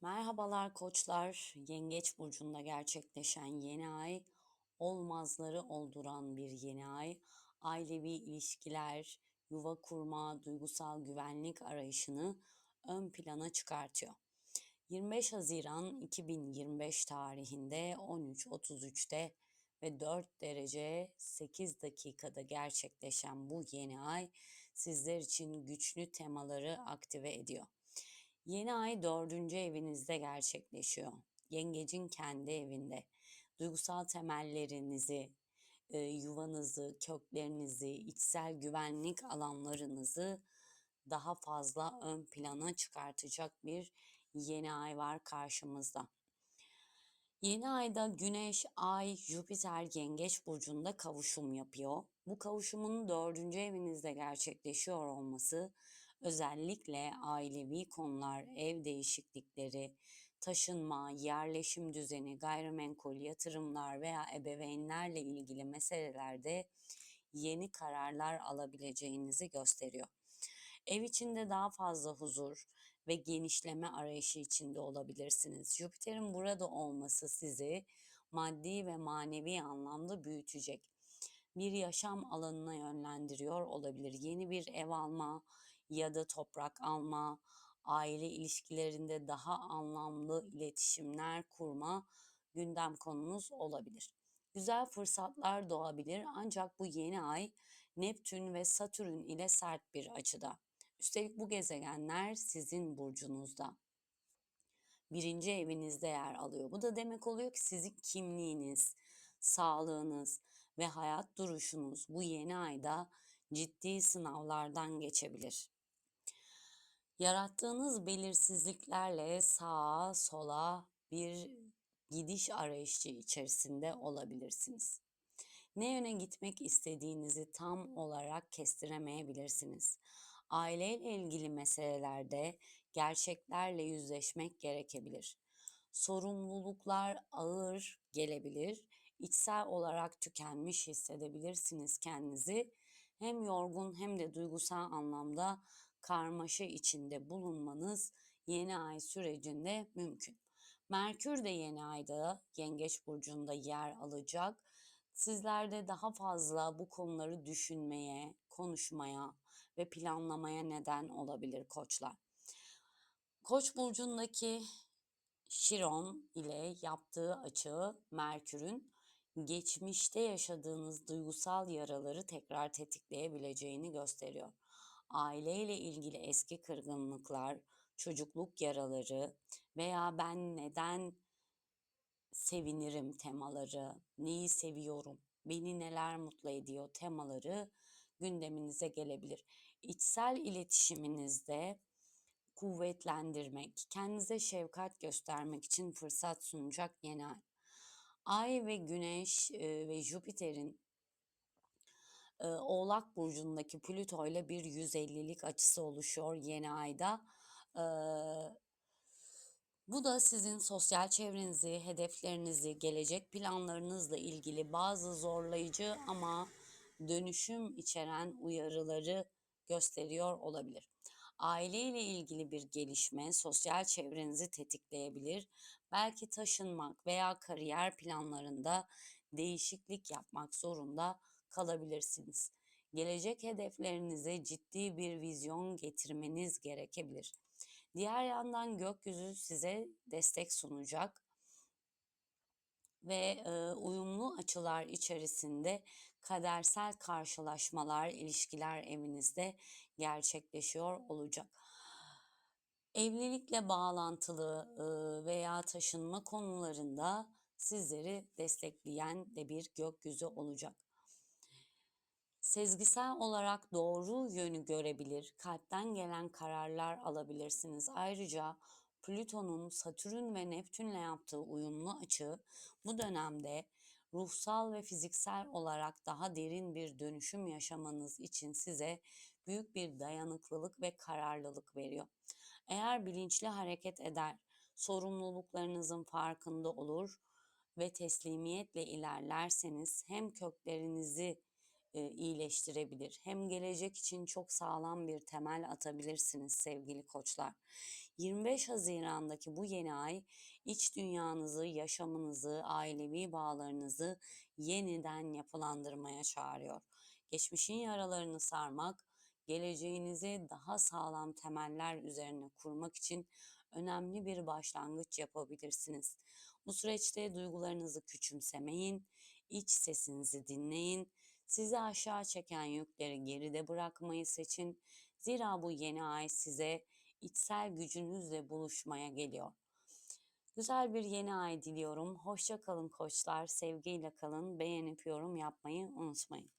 Merhabalar koçlar. Yengeç burcunda gerçekleşen yeni ay olmazları olduran bir yeni ay. Ailevi ilişkiler, yuva kurma, duygusal güvenlik arayışını ön plana çıkartıyor. 25 Haziran 2025 tarihinde 13.33'te ve 4 derece 8 dakikada gerçekleşen bu yeni ay sizler için güçlü temaları aktive ediyor. Yeni ay dördüncü evinizde gerçekleşiyor. Yengecin kendi evinde. Duygusal temellerinizi, e, yuvanızı, köklerinizi, içsel güvenlik alanlarınızı daha fazla ön plana çıkartacak bir yeni ay var karşımızda. Yeni ayda Güneş, Ay, Jüpiter Yengeç burcunda kavuşum yapıyor. Bu kavuşumun dördüncü evinizde gerçekleşiyor olması özellikle ailevi konular, ev değişiklikleri, taşınma, yerleşim düzeni, gayrimenkul, yatırımlar veya ebeveynlerle ilgili meselelerde yeni kararlar alabileceğinizi gösteriyor. Ev içinde daha fazla huzur ve genişleme arayışı içinde olabilirsiniz. Jüpiter'in burada olması sizi maddi ve manevi anlamda büyütecek. Bir yaşam alanına yönlendiriyor olabilir. Yeni bir ev alma ya da toprak alma, aile ilişkilerinde daha anlamlı iletişimler kurma gündem konumuz olabilir. Güzel fırsatlar doğabilir ancak bu yeni ay Neptün ve Satürn ile sert bir açıda. Üstelik bu gezegenler sizin burcunuzda. Birinci evinizde yer alıyor. Bu da demek oluyor ki sizin kimliğiniz, sağlığınız ve hayat duruşunuz bu yeni ayda ciddi sınavlardan geçebilir. Yarattığınız belirsizliklerle sağa sola bir gidiş arayışı içerisinde olabilirsiniz. Ne yöne gitmek istediğinizi tam olarak kestiremeyebilirsiniz. Aileyle ilgili meselelerde gerçeklerle yüzleşmek gerekebilir. Sorumluluklar ağır gelebilir. İçsel olarak tükenmiş hissedebilirsiniz kendinizi. Hem yorgun hem de duygusal anlamda karmaşa içinde bulunmanız yeni ay sürecinde mümkün. Merkür de yeni ayda Yengeç burcunda yer alacak. Sizlerde daha fazla bu konuları düşünmeye, konuşmaya ve planlamaya neden olabilir koçlar. Koç burcundaki Şiron ile yaptığı açığı Merkür'ün geçmişte yaşadığınız duygusal yaraları tekrar tetikleyebileceğini gösteriyor aileyle ilgili eski kırgınlıklar, çocukluk yaraları veya ben neden sevinirim temaları, neyi seviyorum, beni neler mutlu ediyor temaları gündeminize gelebilir. İçsel iletişiminizde kuvvetlendirmek, kendinize şefkat göstermek için fırsat sunacak yeni ay. Ay ve Güneş ve Jüpiter'in Oğlak Burcu'ndaki Plüto ile bir 150'lik açısı oluşuyor yeni ayda. Bu da sizin sosyal çevrenizi, hedeflerinizi, gelecek planlarınızla ilgili bazı zorlayıcı ama dönüşüm içeren uyarıları gösteriyor olabilir. Aile ile ilgili bir gelişme sosyal çevrenizi tetikleyebilir. Belki taşınmak veya kariyer planlarında değişiklik yapmak zorunda kalabilirsiniz. Gelecek hedeflerinize ciddi bir vizyon getirmeniz gerekebilir. Diğer yandan gökyüzü size destek sunacak ve e, uyumlu açılar içerisinde kadersel karşılaşmalar, ilişkiler evinizde gerçekleşiyor olacak. Evlilikle bağlantılı e, veya taşınma konularında sizleri destekleyen de bir gökyüzü olacak. Sezgisel olarak doğru yönü görebilir, kalpten gelen kararlar alabilirsiniz. Ayrıca Plüton'un Satürn ve Neptün'le yaptığı uyumlu açı bu dönemde ruhsal ve fiziksel olarak daha derin bir dönüşüm yaşamanız için size büyük bir dayanıklılık ve kararlılık veriyor. Eğer bilinçli hareket eder, sorumluluklarınızın farkında olur ve teslimiyetle ilerlerseniz hem köklerinizi e, iyileştirebilir. Hem gelecek için çok sağlam bir temel atabilirsiniz sevgili koçlar. 25 Haziran'daki bu yeni ay iç dünyanızı, yaşamınızı, ailevi bağlarınızı yeniden yapılandırmaya çağırıyor. Geçmişin yaralarını sarmak, geleceğinizi daha sağlam temeller üzerine kurmak için önemli bir başlangıç yapabilirsiniz. Bu süreçte duygularınızı küçümsemeyin, iç sesinizi dinleyin, sizi aşağı çeken yükleri geride bırakmayı seçin. Zira bu yeni ay size içsel gücünüzle buluşmaya geliyor. Güzel bir yeni ay diliyorum. Hoşça kalın koçlar. Sevgiyle kalın. Beğenip yorum yapmayı unutmayın.